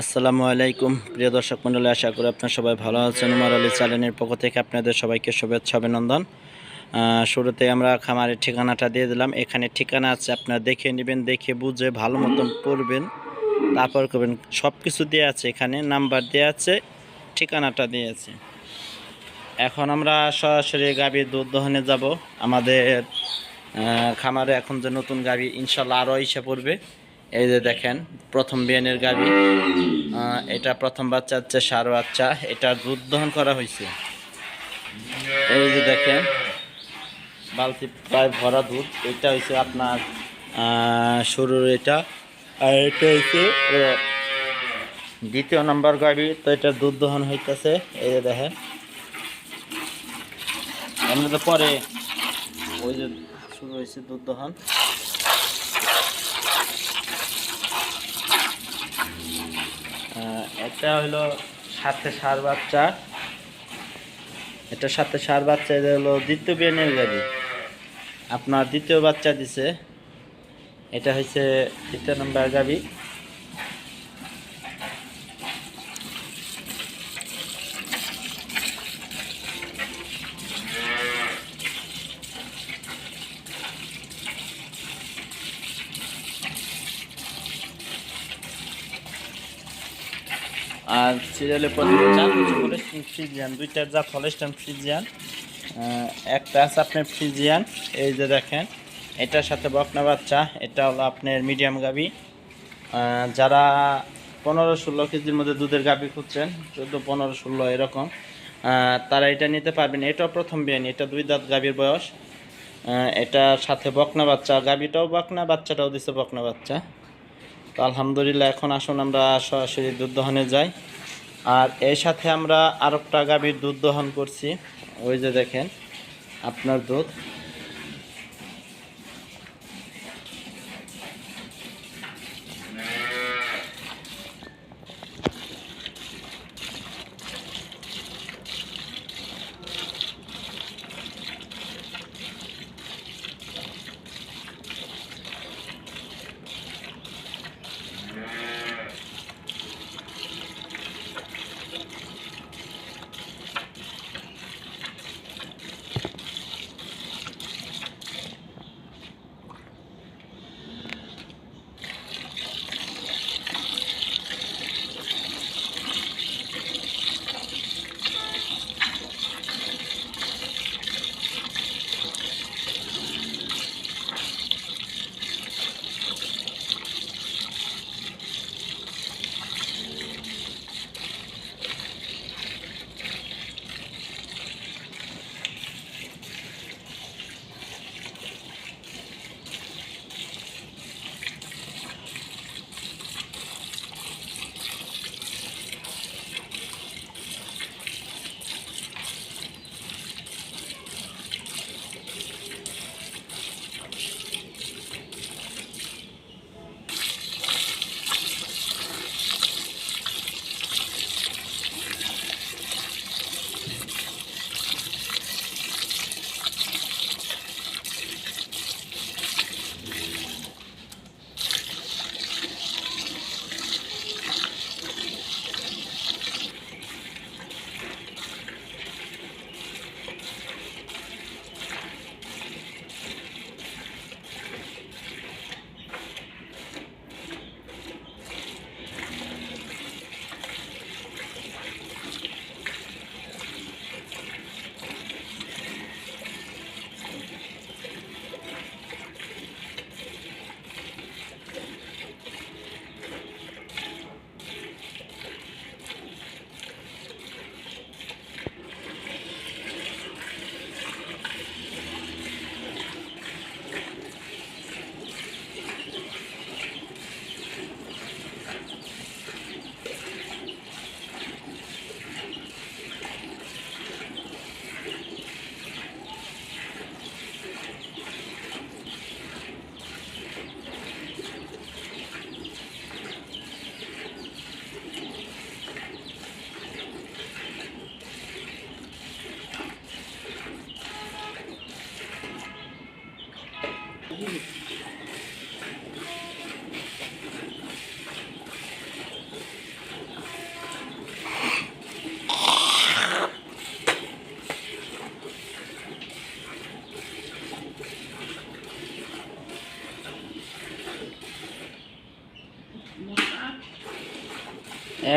আসসালামু আলাইকুম। প্রিয় দর্শক মণ্ডলী আশা করি আপনার সবাই ভালো আছেন। উমার আলী চ্যানেলের পক্ষ থেকে আপনাদের সবাইকে শুভেচ্ছা, অভিনন্দন। শুরুতে আমরা খামারের ঠিকানাটা দিয়ে দিলাম। এখানে ঠিকানা আছে, আপনারা দেখে নেবেন, দেখে বুঝে ভালো মতন পড়বেন, তারপর করবেন। সব কিছু দেওয়া আছে এখানে, নাম্বার দেওয়া আছে, ঠিকানাটা দিয়ে আছে। এখন আমরা সরাসরি গাভীর দুধ দহনে যাব। আমাদের খামারে এখন যে নতুন গাভী, ইনশাল্লাহ আরও এসে পড়বে। এই যে দেখেন প্রথম বিয়ানের আহ, এটা প্রথম বাচ্চা হচ্ছে সার বাচ্চা এটা দুধ দহন করা হয়েছে। এই যে দেখেন বালতি প্রায় ভরা দুধ। এটা হচ্ছে আপনার শুরুর এটা। আর এটা আহ, দ্বিতীয় নম্বর গাড়ি তো এটা দুধ দহন হইতেছে। এই যে দেখেন। আমরা তো পরে ওই যে শুরু হয়েছে দুধ দহন। এটা হলো সাথে সার বাচ্চা। এটা সাথে সার বাচ্চা, এটা হলো দ্বিতীয় বিয়ানের গাড়ি আপনার দ্বিতীয় বাচ্চা দিছে। এটা হচ্ছে দ্বিতীয় নম্বর গাবি আর সিরিয়ালে হলেস্টিন ফ্রিজিয়ান দুইটার জাত হলেস্টান ফ্রিজিয়ান একটা আছে আপনার ফ্রিজিয়ান, এই যে দেখেন, এটার সাথে বকনা বাচ্চা, এটা হলো আপনার মিডিয়াম গাবি যারা পনেরো ষোলো কেজির মধ্যে দুধের গাবি খুঁজছেন, চোদ্দ, পনেরো, ষোলো, এরকম তারা এটা নিতে পারবেন। এটাও প্রথম বিয়ানি এটা দুই দাঁত গাবির বয়স। এটার সাথে বকনা বাচ্চা গাবিটাও বকনা, বাচ্চাটাও দিছে বকনা বাচ্চা। তো আলহামদুলিল্লাহ, এখন আসুন আমরা সরাসরি দুধ দহনে যাই। আর এর সাথে আমরা আরেকটা গাভীর দুধ দহন করছি। ওই যে দেখেন আপনার দুধ।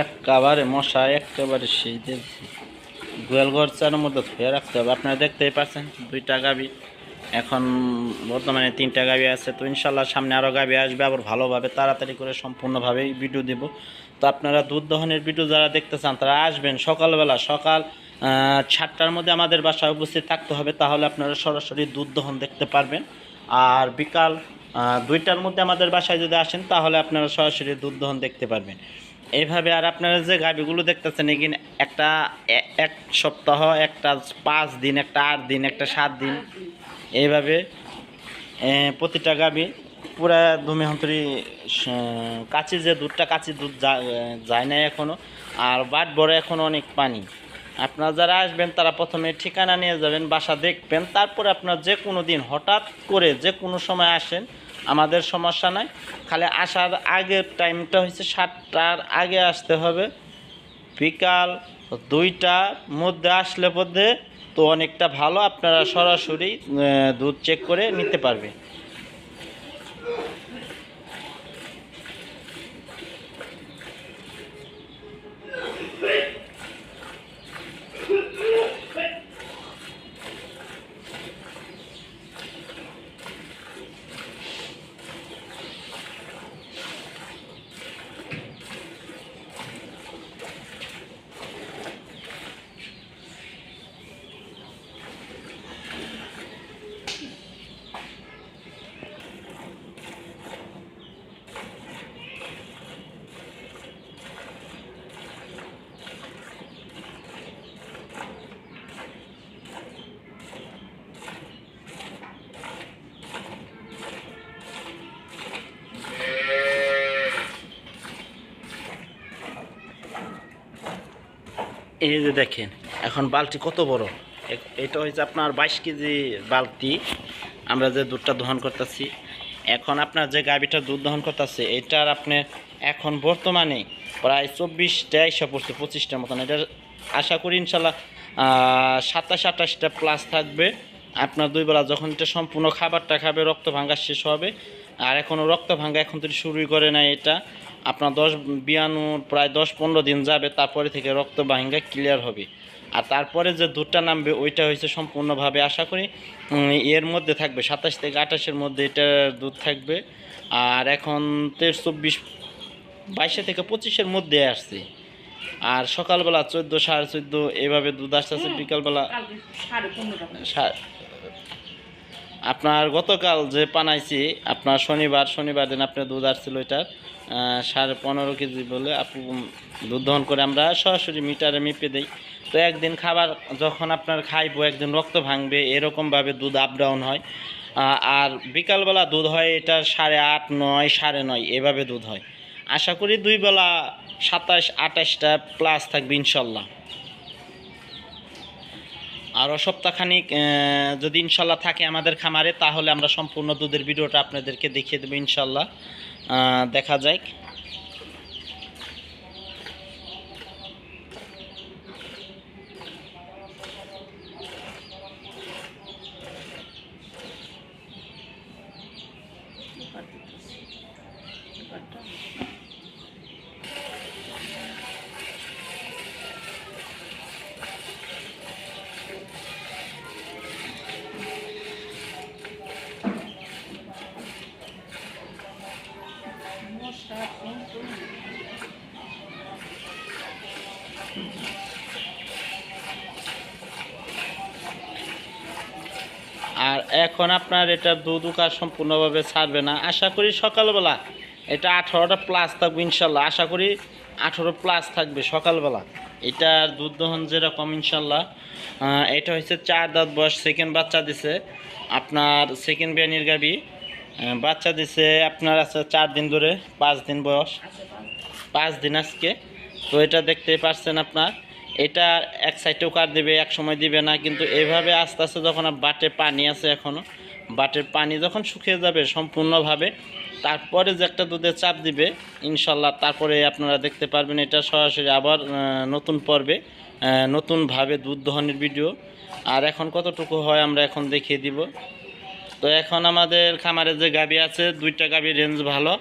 একবারে মশা, একেবারে সেই গোয়ালঘর চার মধ্যে ধুয়ে রাখতে হবে। আপনারা দেখতেই পাচ্ছেন দুইটা গাভী। এখন বর্তমানে তিনটা গাবি আছে, তো ইনশাল্লাহ সামনে আরও গাবি আসবে আবার ভালোভাবে, তাড়াতাড়ি করে সম্পূর্ণভাবে ভিডিও দেব। তো আপনারা দুধ দহনের ভিডিও যারা দেখতে চান, তারা আসবেন সকালবেলা, সকাল সাতটার মধ্যে আমাদের বাসায় উপস্থিত থাকতে হবে, তাহলে আপনারা সরাসরি দুধ দহন দেখতে পারবেন। আর বিকাল দুইটার মধ্যে আমাদের বাসায় যদি আসেন, তাহলে আপনারা সরাসরি দুধ দহন দেখতে পারবেন। এইভাবে আর আপনারা যে গাভিগুলো দেখতেছেন এখানে একটা এক সপ্তাহ, একটা পাঁচ দিন, একটা আট দিন, একটা সাত দিন এইভাবে প্রতিটা গাভি পুরা ধুমি হন্তরি কাচির যে দুধটা, কাচির দুধ যায় না এখনও আর বাট বড় এখনও অনেক পানি। আপনারা যারা আসবেন, তারা প্রথমে ঠিকানা নিয়ে যাবেন, বাসা দেখবেন, তারপরে আপনার যে কোনো দিন হঠাৎ করে যে কোনো সময় আসেন, আমাদের সমস্যা নাই। খালি আসার আগের টাইমটা হচ্ছে সাতটার আগে আসতে হবে। বিকাল দুইটার মধ্যে আসলে মধ্যে তো অনেকটা ভালো আপনারা সরাসরি দুধ চেক করে নিতে পারবে। এই যে দেখেন, এখন বালতি কত বড়? এটা হচ্ছে আপনার বাইশ কেজি বালতি। আমরা যে দুধটা দহন করতেছি, এখন আপনার যে গাভিটা দুধ দহন করতেছে, এটার আপনি এখন বর্তমানে প্রায় চব্বিশটা এসে পড়ছে পঁচিশটার মতন। এটার আশা করি ইনশাল্লাহ সাতাশ আঠাশটা প্লাস থাকবে। আপনার দুই বেলা যখন এটা সম্পূর্ণ খাবারটা খাবে, রক্ত ভাঙ্গা শেষ হবে। আর এখনও রক্ত ভাঙ্গা এখন তো শুরুই করে না এটা। আপনার দশ বিয়ানুর প্রায় দশ পনেরো দিন যাবে তারপরে থেকে রক্ত ভাঙ্গা ক্লিয়ার হবে। আর তারপরে যে দুধটা নামবে ওইটা হয়েছে সম্পূর্ণভাবে আশা করি এর মধ্যে থাকবে সাতাশ থেকে আঠাশের মধ্যে এটা দুধ থাকবে। আর এখন তেইশ চব্বিশ বাইশে থেকে পঁচিশের মধ্যে আসছে। আর সকালবেলা চোদ্দ সাড়ে চোদ্দ এভাবে দুধ আসতেছে বিকালবেলা কালকে সাড়ে পনেরো টাকা সা- আপনার গতকাল যে পানাইছি আপনার শনিবার শনিবার দিন আপনার দুধ আসছিল এটার সাড়ে পনেরো কেজি বলে দুধ দহন করে আমরা সরাসরি মিটারে মেপে দিই। তো একদিন খাবার যখন আপনার খাইবো, একদিন রক্ত ভাঙবে, এরকমভাবে দুধ আপ ডাউন হয়। আর বিকালবেলা দুধ হয় এটা সাড়ে আট, নয়, সাড়ে নয়, এভাবে দুধ হয়। আশা করি দুই বেলা সাতাশ, আঠাশটা প্লাস থাকবে ইনশাল্লাহ। আরও সপ্তাহখানিক যদি ইনশাল্লাহ থাকে আমাদের খামারে, তাহলে আমরা সম্পূর্ণ দুধের ভিডিওটা আপনাদেরকে দেখিয়ে দেবো ইনশাল্লাহ। দেখা যায় আর এখন আপনার এটা দুধ উকার সম্পূর্ণভাবে ছাড়বে না। আশা করি সকালবেলা এটা আঠারোটা প্লাস থাকবে ইনশাল্লাহ। আশা করি আঠারো প্লাস থাকবে সকালবেলা। এটার দুধ দহন যেরকম ইনশাল্লাহ এটা হচ্ছে চার দাঁত বয়স সেকেন্ড বাচ্চা দিছে। আপনার সেকেন্ড বিয়ানির গাবি বাচ্চা দিছে আপনার আছে চার দিন ধরে, পাঁচ দিন বয়স। পাঁচ দিন আজকে। তো এটা দেখতেই পারছেন আপনার। এটা এক সাইডেও কার দেবে, এক সময় দিবে না, কিন্তু এভাবে আস্তে আস্তে যখন বাটে পানি আছে এখনও বাটের পানি যখন শুকিয়ে যাবে সম্পূর্ণভাবে, তারপরে যে একটা দুধের চাপ দিবে, ইনশাল্লাহ তারপরে আপনারা দেখতে পারবেন এটা সরাসরি আবার নতুন পর্বে নতুনভাবে দুধ দহনের ভিডিও। আর এখন কতটুকু হয় আমরা এখন দেখিয়ে দিব। তো এখন আমাদের খামারে যে গাবি আছে, দুইটা গাবির রেঞ্জ ভালো।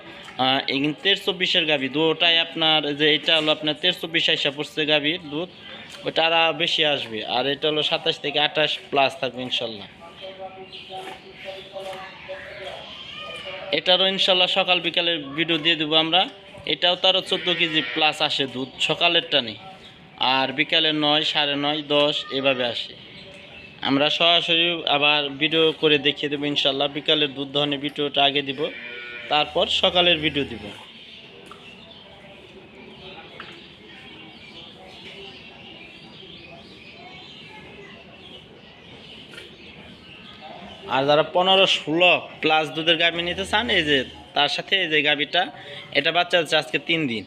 তের চব্বিশের গাবি। দুটাই আপনার যে এটা হলো আপনার তের চব্বিশ আইসা পড়ছে গাবির দুধ। ওটা আরও বেশি আসবে। আর এটা হলো সাতাশ থেকে আঠাশ প্লাস থাকবে ইনশাল্লাহ। এটারও ইনশাল্লাহ সকাল বিকালের ভিডিও দিয়ে দেবো আমরা। এটাও তারও চোদ্দ কেজি প্লাস আসে দুধ সকালেরটা নেই। আর বিকালের নয়, সাড়ে নয়, দশ, এভাবে আসে। আমরা সরাসরি আবার ভিডিও করে দেখিয়ে দেবো ইনশাল্লাহ বিকালের দুধ দহনের ভিডিওটা আগে দিব, তারপর সকালের ভিডিও দিব। আর যারা পনেরো ষোলো প্লাস দুধের গাভি নিতে চান, এই যে তার সাথে এই যে গাভিটা, এটা বাচ্চা আজকে তিন দিন,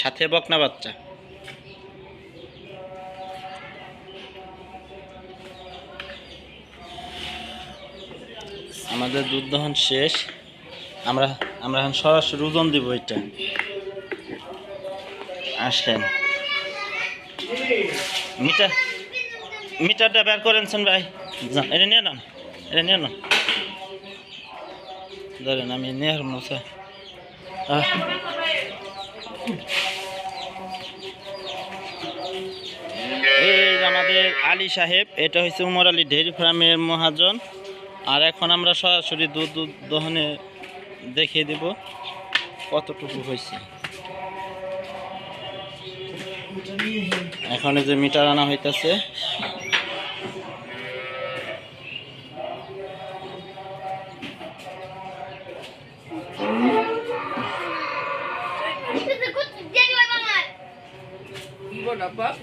সাথে বকনা বাচ্চা। আমাদের দুধ দহন শেষ। আমরা আমরা এখন সরাসরি ওজন দিব এটা। আসেন। মিটার, মিটারটা বের করেনছেন ভাই। এটা নিয়ে নেন, এটা নিয়ে নেন। ধরেন আমি নিয়ে। এই আমাদের আলী সাহেব, এটা হচ্ছে উমর আলী ডেয়ারি ফার্মের মহাজন। আর এখন আমরা সরাসরি দুধ দুধ দহনে দেখিয়ে দেব কতটুকু হয়েছে। এখন যে মিটার আনা হইতাছে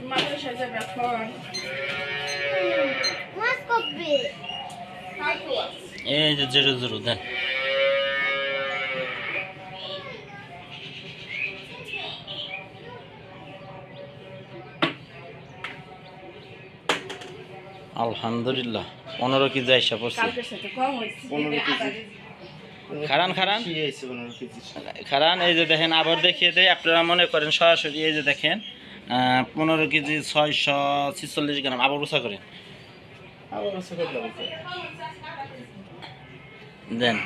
মাদ্রাসা যাবে এখন কাকু আছে। এই যে জিরো জিরো দেন আলহামদুলিল্লাহ পনেরো কেজি আইসা পড়ছে। খারান খারান। খারান এই যে দেখেন আবার দেখিয়ে দেয় আপনারা মনে করেন সরাসরি এই যে দেখেন পনেরো কেজি ছয়শো ছিচল্লিশ গ্রাম আবার উষা করেন আবার হচ্ছে কত হচ্ছে? দেন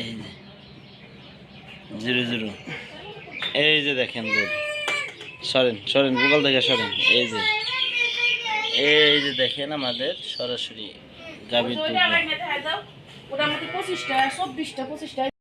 এই যে। Zero zero. এই যে দেখেন দুধ সরেন সরেন গুগল থেকে সরেন। এই যে। এই যে দেখেন আমাদের সরাসরি গাভীর দুধ। পঁচিশটা চব্বিশটা পঁচিশটা।